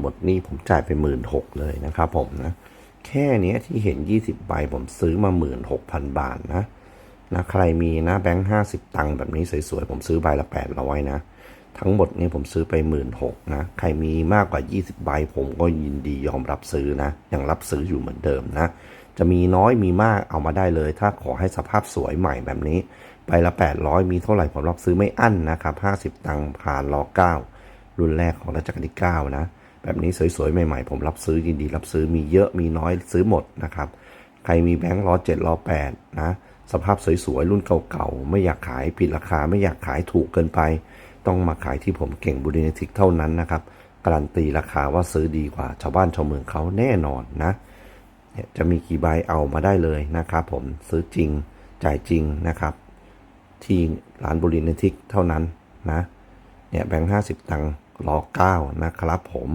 หมดนี้ผมจ่ายไปหมื่นหกเลยนะครับผมนะ แค่นี้ที่เห็น 20 ใบผมซื้อมา 16,000 บาทนะนะใครมีนะแบงค์50ตังค์แบบนี้สวยๆ ผมซื้อใบละ800นะ ทั้งหมดนี้ผมซื้อไป16,000นะ ใครมีมากกว่า 20 ใบ ผมก็ยินดียอมรับซื้อนะ ยังรับซื้ออยู่เหมือนเดิมนะ จะมีน้อยมีมากเอามาได้เลย ถ้าขอให้สภาพสวยใหม่แบบนี้ ใบละ 800 มีเท่าไหร่ผมรับซื้อไม่อั้นนะครับ 50 ตังค์ผ่านรอ9รุ่นแรกของรัชกาลที่9นะ แบบนี้สวยๆ ใหม่ๆ ผมรับซื้อยินดีรับซื้อมีเยอะมีน้อยซื้อหมดนะครับ ใครมีแบงค์ล้อเจ็ดล้อแปดนะสภาพสวยๆ รุ่นเก่าๆ ไม่อยากขายผิดราคาไม่อยากขายถูกเกินไป ต้องมาขายที่ผมเก่งบุรินทิกเท่านั้นนะครับ การันตีราคาว่าซื้อดีกว่าชาวบ้านชาวเมืองเขาแน่นอนนะเนี่ยจะมีกี่ใบเอามาได้เลยนะครับผมซื้อจริงจ่ายจริงนะครับ ที่ร้านบุรินทิกเท่านั้นนะเนี่ยแบงค์ห้าสิบตังค์รอเก้านะครับผม